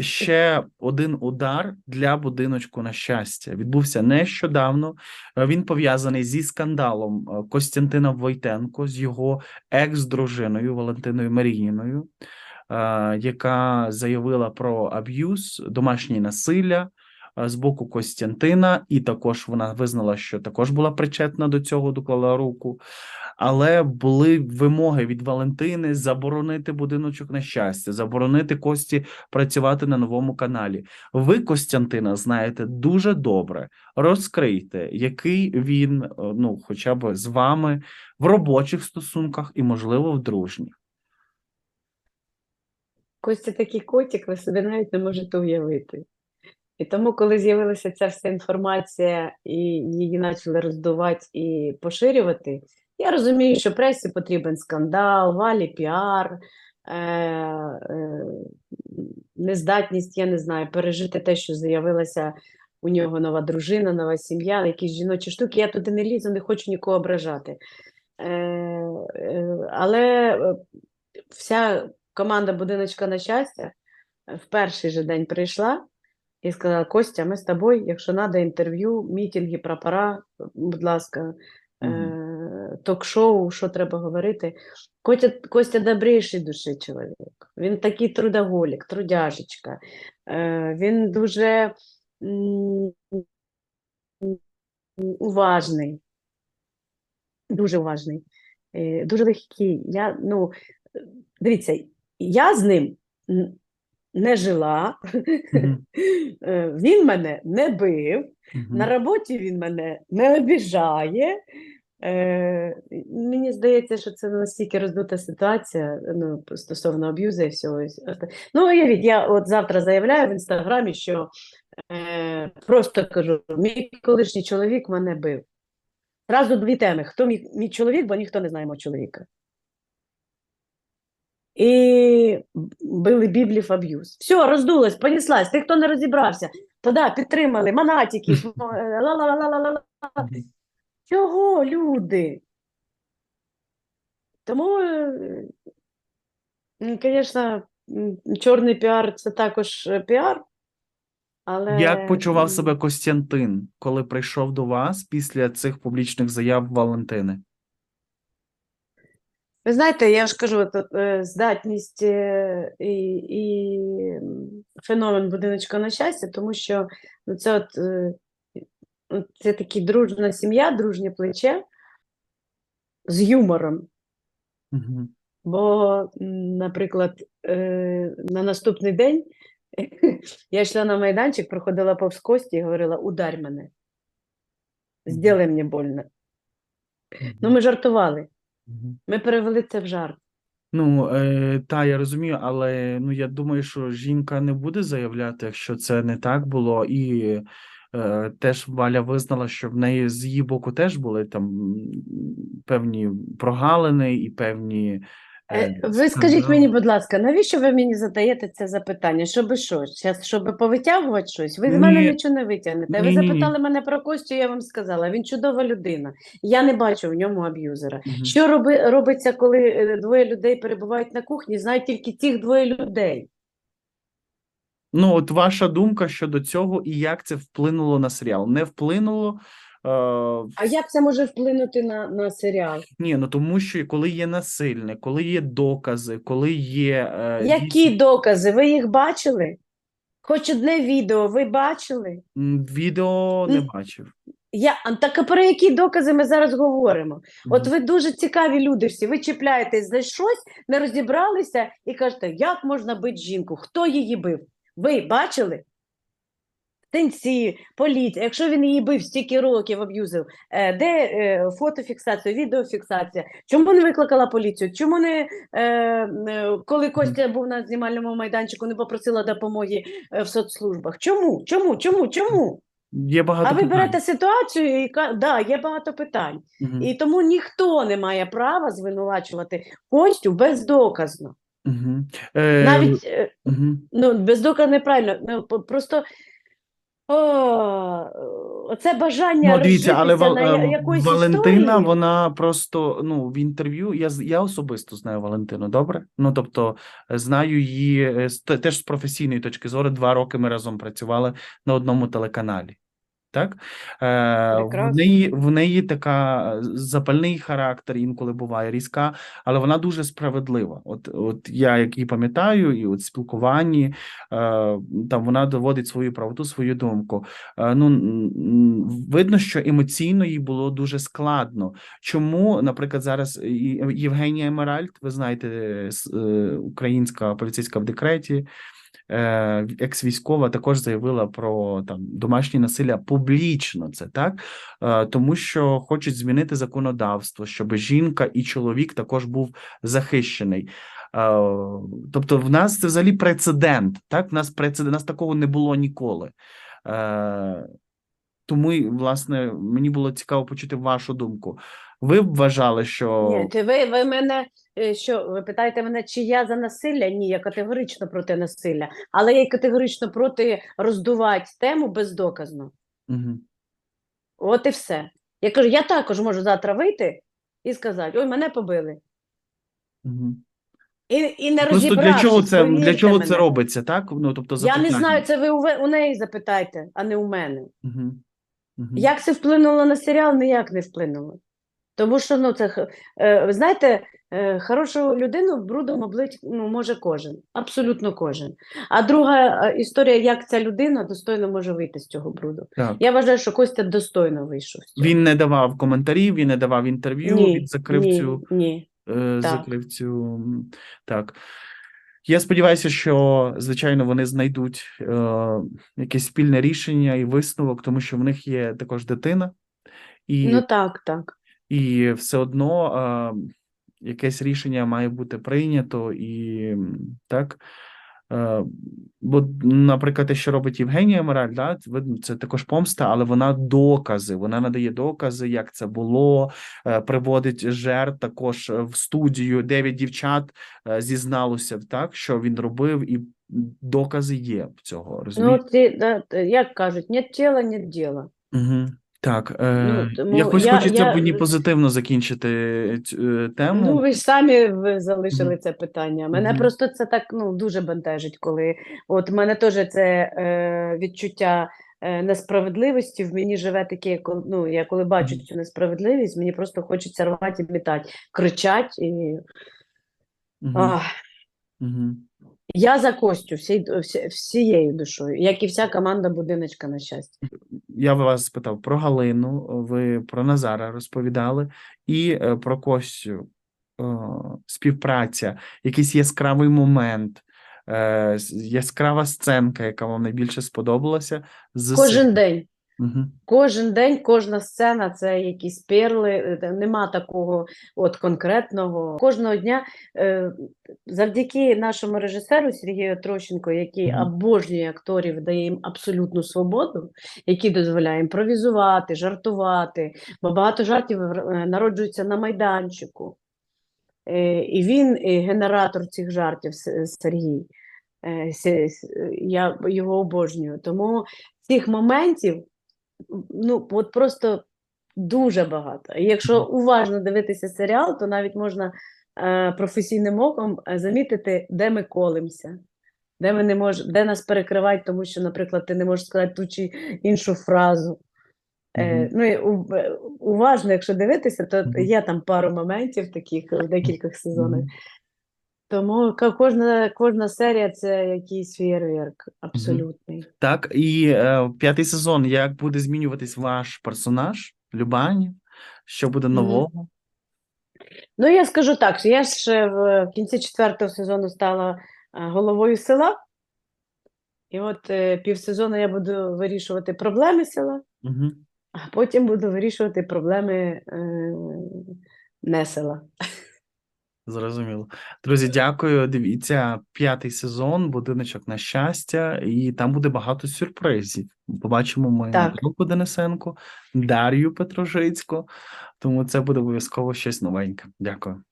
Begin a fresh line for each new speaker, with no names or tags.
Ще один удар для будиночку на щастя відбувся нещодавно. Е, Він пов'язаний зі скандалом е, Костянтина Войтенко з його екс-дружиною Валентиною Маріїною, е, яка заявила про аб'юз, домашнє насилля з боку Костянтина, і також вона визнала, що також була причетна до цього, доклала руку. Але були вимоги від Валентини заборонити будиночок на щастя, заборонити Кості працювати на новому каналі. Ви Костянтина знаєте дуже добре. Розкрийте, який він, е, ну, хоча б з вами в робочих стосунках і, можливо, в дружніх.
Костя такий котик, ви собі навіть не можете уявити. І тому, коли з'явилася ця вся інформація і її почали роздувати і поширювати, я розумію, що пресі потрібен скандал, валі піар, е, е, нездатність, я не знаю, пережити те, що з'явилася у нього нова дружина, нова сім'я, якісь жіночі штуки. Я туди не лізу, не хочу нікого ображати. Е, е, але е, вся команда будиночка на щастя в перший же день прийшла і сказала: Костя, ми з тобою, якщо треба інтерв'ю, мітинги, прапора, будь ласка, е, ток-шоу, що треба говорити. Костя, Костя добріший душі чоловік. Він такий трудоголік, трудяжечка. Е, він дуже уважний, дуже уважний, дуже легкий. Я, ну, дивіться, я з ним не жила,
Мгм.
Е, він мене не бив,
Мгм.
на роботі він мене не обіжає. Е, мені здається, що це настільки роздута ситуація ну, стосовно аб'юзу і всього. всього. Ну, я от завтра заявляю в інстаграмі, що е, просто кажу, мій колишній чоловік мене бив. Зразу дві теми: хто мій, мій чоловік, бо ніхто не знає мого чоловіка. І били біблів аб'юз. Все, роздулось, понеслась. Ти, хто не розібрався, то да, підтримали, манатики, Чого, люди? Тому, е, звісно, чорний піар це також е, піар, але
Як почував себе Костянтин, коли прийшов до вас після цих публічних заяв Валентини?
Ви знаєте, я ж кажу, здатність е, і, і феномен будиночка на щастя, тому що ну, це от, це такі дружна сім'я, дружнє плече з юмором.
Мгм.
Бо, наприклад, на наступний день я йшла на майданчик, проходила повз Кості і говорила: ударь мене, зроби мені больно. Ну, ми жартували. Ми перевели це в жарт.
Ну, е, та, я розумію, але ну, я думаю, що жінка не буде заявляти, якщо це не так було, і е, теж Валя визнала, що в неї з її боку теж були там певні прогалини і певні.
Е,
е,
Ви скажіть мені, будь ласка, навіщо ви мені задаєте це запитання? Щоби що? Щас, щоб повитягувати щось? Ви з мене
Ні.
нічого не витягнете. Ви
Ні-ні-ні.
запитали мене про Костю, я вам сказала. Він чудова людина. Я не бачу в ньому аб'юзера.
Мгм.
Що роби, робиться, коли е, двоє людей перебувають на кухні? Знають тільки цих двоє людей.
Ну, от ваша думка щодо цього і як це вплинуло на серіал? Не вплинуло. Е,
А як це може вплинути на, на серіал?
ні, ну тому що коли є насильне, коли є докази, коли є е,
Які
дійсно,
докази? Ви їх бачили? Хоч одне відео ви бачили?
відео не бачив.
Я, так про які докази ми зараз говоримо? От ви дуже цікаві люди всі. Ви чіпляєтесь за щось, не розібралися і кажете, як можна бити жінку? Хто її бив? Ви бачили? Тенці, поліція, якщо він її бив стільки років аб'юзив, е, де е, фотофіксація, відеофіксація? Чому не викликала поліцію? Чому не е, коли Костя був на знімальному майданчику, не попросила допомоги в соцслужбах? Чому? Чому? Чому? Чому?
Є багато
А ви
питань.
берете ситуацію і да, є багато питань.
Мгм.
І тому ніхто не має права звинувачувати Костю бездоказно.
Мгм. Е,
Навіть
мгм.
ну, бездоказно неправильно. Ну, просто О, це бажання
Ну, дивіться, але Вал-
на
е,
якоїсь
Валентина,
історії.
вона просто ну в інтерв'ю. Я я особисто знаю Валентину. Добре. Ну тобто е, знаю її е, теж з професійної точки зору. Два роки ми разом працювали на одному телеканалі. Так, е, в неї в неї така запальний характер, інколи буває різка, але вона дуже справедлива. От, от я як і пам'ятаю, і от спілкуванні е, там вона доводить свою правоту, свою думку. Е, Ну видно, що емоційно їй було дуже складно. Чому, наприклад, зараз Євгенія Емеральд, ви знаєте, українська поліцейська в декреті. Е, Екс-військова також заявила про там домашнє насилля публічно. Це так, Е, тому що хочуть змінити законодавство, щоб жінка і чоловік також був захищений. Е, Тобто, в нас це взагалі прецедент. Так, в нас прецедент, нас такого не було ніколи. Тому, власне, мені було цікаво почути вашу думку. Ви б вважали, що
Ні, ви, ви мене що ви питаєте мене, чи я за насилля? Ні, я категорично проти насилля, але я й категорично проти роздувати тему бездоказно.
Мгм.
От і все. Я кажу, я також можу завтра вийти і сказати: ой, мене побили.
Мгм.
І, і не
Просто для чого це для чого це робиться, так? Ну тобто
Я не знаю, це ви у, у неї запитайте, а не у мене.
Мгм. Мгм.
Як це вплинуло на серіал?Ніяк не вплинуло. Тому що, ну, це, е, знаєте, е, хорошу людину брудом облить ну, може кожен, абсолютно кожен. А друга е, історія, як ця людина достойно може вийти з цього бруду.
Так.
Я вважаю, що Костя достойно вийшов з цього.
Він не давав коментарів, він не давав інтерв'ю,
ні,
він закрив
ні,
цю
ні.
е,
Так.
закрив цю так. Я сподіваюся, що звичайно вони знайдуть е, якесь спільне рішення і висновок, тому що в них є також дитина, і,
Ну так, так.
і все одно е, якесь рішення має бути прийнято, і так. Е, Бо, наприклад, те, що робить Євгенія Мораль, да, це також помста, але вона докази, вона надає докази, як це було, е, приводить жертв також е, в студію. Дев'ять дівчат е, зізналося, так, що він робив, і докази є в цього.
Ну,
Розумієте?
ті, да, як кажуть, нет тіла, нет діла.
Угу. Так, е,
Ну, тому
якось
я-
хочеться
я-
мені позитивно закінчити цю е, тему.
Ну, ви ж самі ви залишили це питання. Мене
Мгм.
просто це так ну, дуже бентежить, коли от мене теж це е, відчуття е, несправедливості в мені живе таке, ну, я коли бачу цю несправедливість, мені просто хочеться рвати і метати, кричать. І...
Мгм.
Ах,
Мгм.
Я за Костю всі, всі, всією душою, як і вся команда будиночка на щастя.
Я вас спитав про Галину, ви про Назара розповідали, і е, про Костю. Співпраця, якийсь яскравий момент, е, яскрава сценка, яка вам найбільше сподобалася. З
Кожен день.
Мгм.
Кожен день, кожна сцена це якісь перли, е, нема такого от конкретного. Кожного дня е, завдяки нашому режисеру Сергію Трощенко, який
Мгм.
обожнює акторів, дає їм абсолютну свободу, який дозволяє імпровізувати, жартувати, бо багато жартів е, народжуються на майданчику. Е, І він е, генератор цих жартів, Сергій. Е, Я його обожнюю. Тому цих моментів ну, от просто дуже багато. І якщо уважно дивитися серіал, то навіть можна е, професійним оком е, замітити, де ми колимося, де ми не мож, де нас перекривають, тому що, наприклад, ти не можеш сказати ту чи іншу фразу. Е,
Мгм.
ну, і у- е, уважно, якщо дивитися, то
Мгм.
є там пару моментів таких в декількох сезонах. Тому кожна, кожна серія це якийсь фєєрверк абсолютний.
Так, і е, п'ятий сезон. Як буде змінюватись ваш персонаж, Любані? Що буде нового?
Ну, я скажу так, що я ж е, в кінці четвертого сезону стала е, головою села, і от е, півсезону я буду вирішувати проблеми села,
Угу.
а потім буду вирішувати проблеми е, не села.
Зрозуміло. Друзі, дякую. Дивіться, п'ятий сезон, будиночок на щастя, і там буде багато сюрпризів. Побачимо ми
Так.
Денисенко, Дар'ю Петрожицьку, тому це буде обов'язково щось новеньке. Дякую.